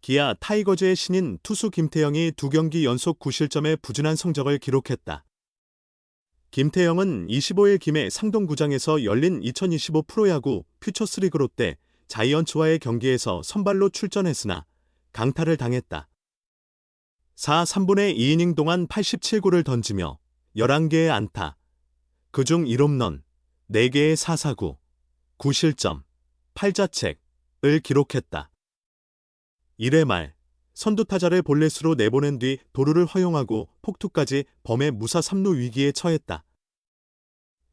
기아 타이거즈의 신인 투수 김태형이 두 경기 연속 9실점의 부진한 성적을 기록했다. 김태형은 25일 김해 상동구장에서 열린 2025 프로야구 퓨처스리그 롯데 자이언츠와의 경기에서 선발로 출전했으나 강타를 당했다. 4 3분의 2이닝 동안 87구를 던지며 11개의 안타, 그중 1홈런, 4개의 사사구, 9실점, 8자책을 기록했다. 1회 말 선두타자를 볼넷으로 내보낸 뒤 도루를 허용하고 폭투까지 범의 무사 3루 위기에 처했다.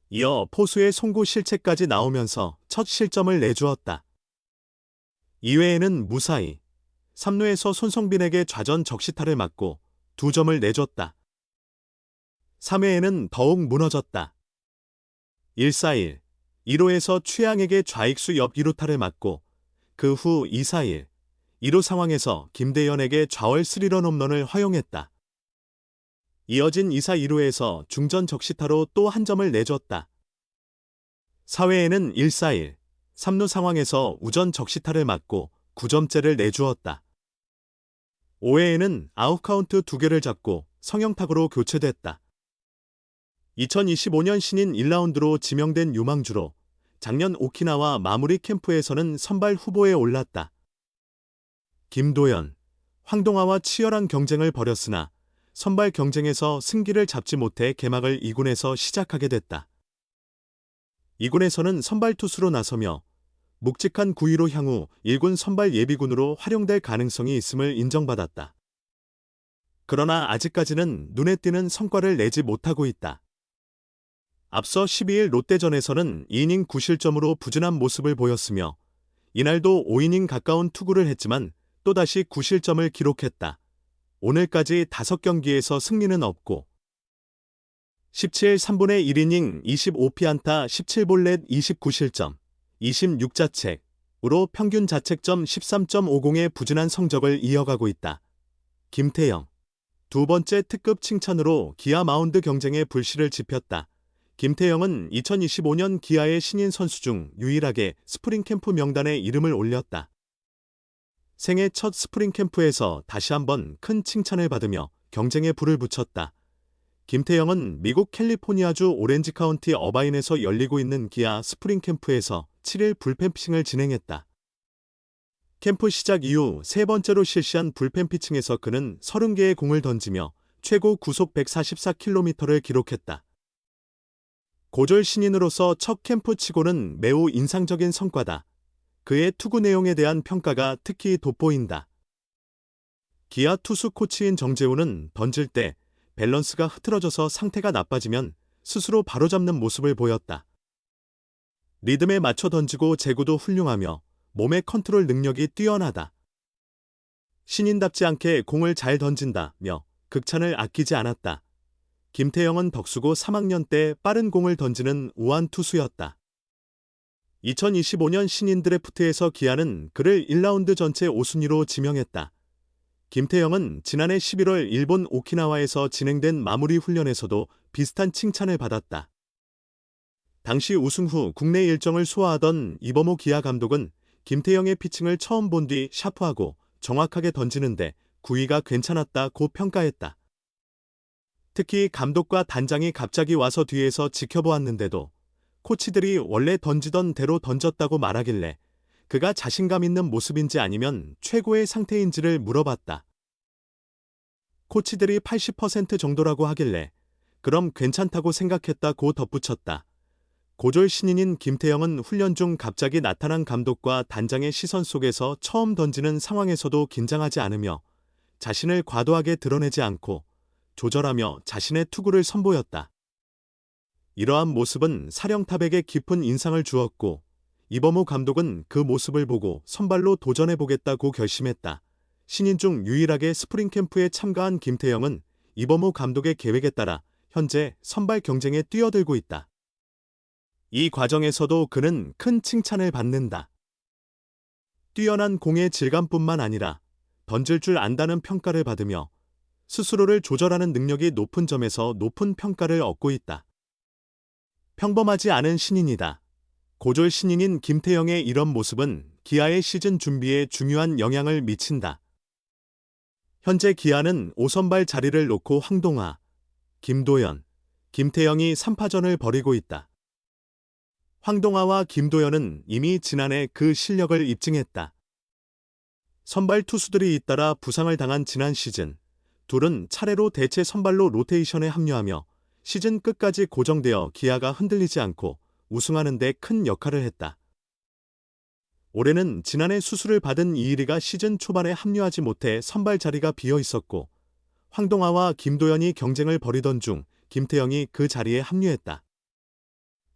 이어 포수의 송구 실책까지 나오면서 첫 실점을 내주었다. 2회에는 무사히 3루에서 손성빈에게 좌전 적시타를 맞고 두 점을 내줬다. 3회에는 더욱 무너졌다. 1-4-1, 1호에서 최양에게 좌익수 옆 2루타를 맞고 그 후 2-4-1, 1호 상황에서 김대현에게 좌월 스리런 홈런을 허용했다. 이어진 2사 1호에서 중전 적시타로 또 한 점을 내줬다. 4회에는 1-4-1, 3루 상황에서 우전 적시타를 맞고 9점째를 내주었다. 5회에는 아웃카운트 2개를 잡고 성형탁으로 교체됐다. 2025년 신인 1라운드로 지명된 유망주로 작년 오키나와 마무리 캠프에서는 선발 후보에 올랐다. 김도연, 황동아와 치열한 경쟁을 벌였으나 선발 경쟁에서 승기를 잡지 못해 개막을 2군에서 시작하게 됐다. 2군에서는 선발 투수로 나서며 묵직한 구위로 향후 1군 선발 예비군으로 활용될 가능성이 있음을 인정받았다. 그러나 아직까지는 눈에 띄는 성과를 내지 못하고 있다. 앞서 12일 롯데전에서는 2이닝 9실점으로 부진한 모습을 보였으며 이날도 5이닝 가까운 투구를 했지만 또다시 9실점을 기록했다. 오늘까지 5경기에서 승리는 없고 17 3분의 1이닝 25피안타 17볼넷 29실점 26자책으로 평균 자책점 13.50의 부진한 성적을 이어가고 있다. 김태영 두 번째 특급 칭찬으로 기아 마운드 경쟁에 불씨를 지폈다. 김태영은 2025년 기아의 신인 선수 중 유일하게 스프링 캠프 명단에 이름을 올렸다. 생애 첫 스프링 캠프에서 다시 한번 큰 칭찬을 받으며 경쟁에 불을 붙였다. 김태영은 미국 캘리포니아주 오렌지 카운티 어바인에서 열리고 있는 기아 스프링 캠프에서 7일 불펜 피칭을 진행했다. 캠프 시작 이후 세 번째로 실시한 불펜 피칭에서 그는 30개의 공을 던지며 최고 구속 144km를 기록했다. 고졸 신인으로서 첫 캠프 치고는 매우 인상적인 성과다. 그의 투구 내용에 대한 평가가 특히 돋보인다. 기아 투수 코치인 정재우는 던질 때 밸런스가 흐트러져서 상태가 나빠지면 스스로 바로잡는 모습을 보였다. 리듬에 맞춰 던지고 제구도 훌륭하며 몸의 컨트롤 능력이 뛰어나다. 신인답지 않게 공을 잘 던진다며 극찬을 아끼지 않았다. 김태영은 덕수고 3학년 때 빠른 공을 던지는 우한 투수였다. 2025년 신인 드래프트에서 기아는 그를 1라운드 전체 5순위로 지명했다. 김태영은 지난해 11월 일본 오키나와에서 진행된 마무리 훈련에서도 비슷한 칭찬을 받았다. 당시 우승 후 국내 일정을 소화하던 이범호 기아 감독은 김태영의 피칭을 처음 본 뒤 샤프하고 정확하게 던지는데 구위가 괜찮았다고 평가했다. 특히 감독과 단장이 갑자기 와서 뒤에서 지켜보았는데도 코치들이 원래 던지던 대로 던졌다고 말하길래 그가 자신감 있는 모습인지 아니면 최고의 상태인지를 물어봤다. 코치들이 80% 정도라고 하길래 그럼 괜찮다고 생각했다고 덧붙였다. 고졸 신인인 김태영은 훈련 중 갑자기 나타난 감독과 단장의 시선 속에서 처음 던지는 상황에서도 긴장하지 않으며 자신을 과도하게 드러내지 않고 조절하며 자신의 투구를 선보였다. 이러한 모습은 사령탑에게 깊은 인상을 주었고 이범호 감독은 그 모습을 보고 선발로 도전해보겠다고 결심했다. 신인 중 유일하게 스프링 캠프에 참가한 김태영은 이범호 감독의 계획에 따라 현재 선발 경쟁에 뛰어들고 있다. 이 과정에서도 그는 큰 칭찬을 받는다. 뛰어난 공의 질감뿐만 아니라 던질 줄 안다는 평가를 받으며 스스로를 조절하는 능력이 높은 점에서 높은 평가를 얻고 있다. 평범하지 않은 신인이다. 고졸 신인인 김태영의 이런 모습은 기아의 시즌 준비에 중요한 영향을 미친다. 현재 기아는 5선발 자리를 놓고 황동하, 김도연, 김태영이 3파전을 벌이고 있다. 황동하와 김도연은 이미 지난해 그 실력을 입증했다. 선발 투수들이 잇따라 부상을 당한 지난 시즌, 둘은 차례로 대체 선발로 로테이션에 합류하며 시즌 끝까지 고정되어 기아가 흔들리지 않고 우승하는 데 큰 역할을 했다. 올해는 지난해 수술을 받은 이일이가 시즌 초반에 합류하지 못해 선발 자리가 비어 있었고 황동하와 김도연이 경쟁을 벌이던 중 김태영이 그 자리에 합류했다.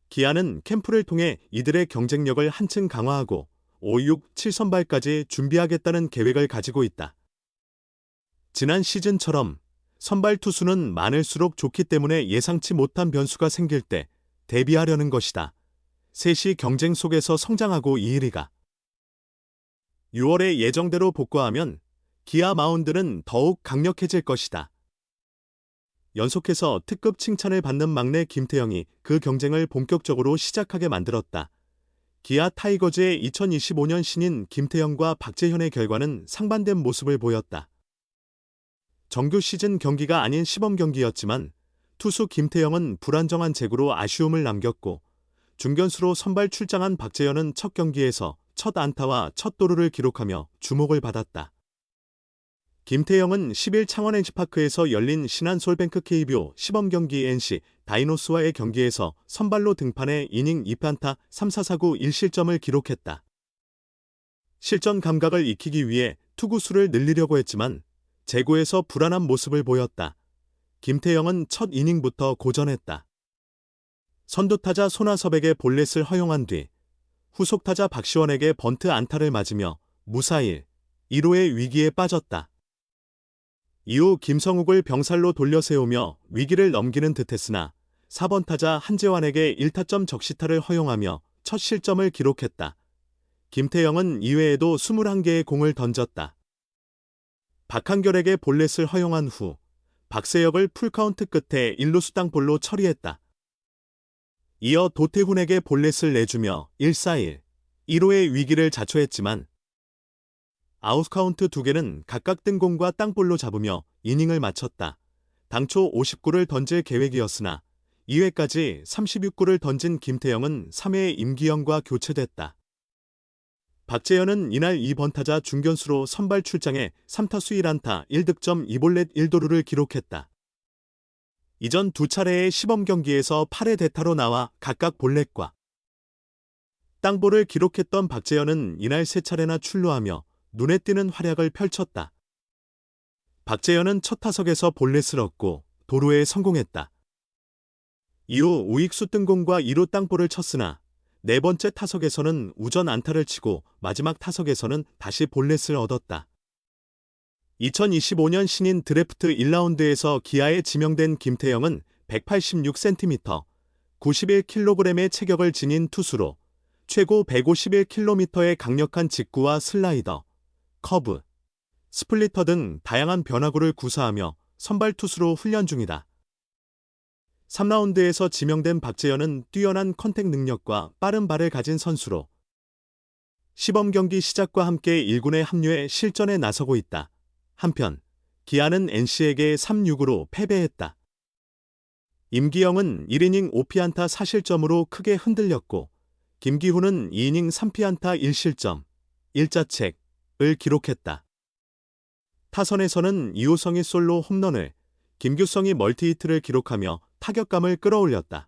기아는 캠프를 통해 이들의 경쟁력을 한층 강화하고 5, 6, 7선발까지 준비하겠다는 계획을 가지고 있다. 지난 시즌처럼 선발 투수는 많을수록 좋기 때문에 예상치 못한 변수가 생길 때 대비하려는 것이다. 셋이 경쟁 속에서 성장하고 이일이가 6월에 예정대로 복구하면 기아 마운드는 더욱 강력해질 것이다. 연속해서 특급 칭찬을 받는 막내 김태형이 그 경쟁을 본격적으로 시작하게 만들었다. 기아 타이거즈의 2025년 신인 김태형과 박재현의 결과는 상반된 모습을 보였다. 정규 시즌 경기가 아닌 시범 경기였지만 투수 김태형은 불안정한 제구로 아쉬움을 남겼고 중견수로 선발 출장한 박재현은 첫 경기에서 첫 안타와 첫 도루를 기록하며 주목을 받았다. 김태영은 10일 창원 NC파크에서 열린 신한솔뱅크 KBO 시범 경기 NC 다이노스와의 경기에서 선발로 등판해 이닝 2판타 3사사구 1실점을 기록했다. 실전 감각을 익히기 위해 투구수를 늘리려고 했지만 제구에서 불안한 모습을 보였다. 김태영은 첫 이닝부터 고전했다. 선두타자 손아섭에게 볼넷을 허용한 뒤 후속타자 박시원에게 번트 안타를 맞으며 무사일 1호의 위기에 빠졌다. 이후 김성욱을 병살로 돌려 세우며 위기를 넘기는 듯했으나 4번 타자 한재환에게 1타점 적시타를 허용하며 첫 실점을 기록했다. 김태영은 이외에도 21개의 공을 던졌다. 박한결에게 볼넷을 허용한 후 박세혁을 풀카운트 끝에 1루수 땅볼로 처리했다. 이어 도태훈에게 볼넷을 내주며 1-4-1, 1호의 위기를 자초했지만 아웃카운트 두 개는 각각 뜬공과 땅볼로 잡으며 이닝을 마쳤다. 당초 59를 던질 계획이었으나 2회까지 36구를 던진 김태영은 3회에 임기영과 교체됐다. 박재현은 이날 2번 타자 중견수로 선발 출장해 3타수 1안타 1득점 2볼넷 1도루를 기록했다. 이전 두 차례의 시범 경기에서 8회 대타로 나와 각각 볼넷과 땅볼을 기록했던 박재현은 이날 세 차례나 출루하며 눈에 띄는 활약을 펼쳤다. 박재현은 첫 타석에서 볼넷을 얻고 도루에 성공했다. 이후 우익수 뜬공과 2루 땅볼을 쳤으나 네 번째 타석에서는 우전 안타를 치고 마지막 타석에서는 다시 볼넷을 얻었다. 2025년 신인 드래프트 1라운드에서 기아에 지명된 김태영은 186cm, 91kg의 체격을 지닌 투수로 최고 151km의 강력한 직구와 슬라이더, 커브, 스플리터 등 다양한 변화구를 구사하며 선발 투수로 훈련 중이다. 3라운드에서 지명된 박재현은 뛰어난 컨택 능력과 빠른 발을 가진 선수로 시범 경기 시작과 함께 1군에 합류해 실전에 나서고 있다. 한편 기아는 NC에게 3-6으로 패배했다. 임기영은 1이닝 5피안타 4실점으로 크게 흔들렸고 김기훈은 2이닝 3피안타 1실점, 1자책을 기록했다. 타선에서는 이호성이 솔로 홈런을, 김규성이 멀티히트를 기록하며 타격감을 끌어올렸다.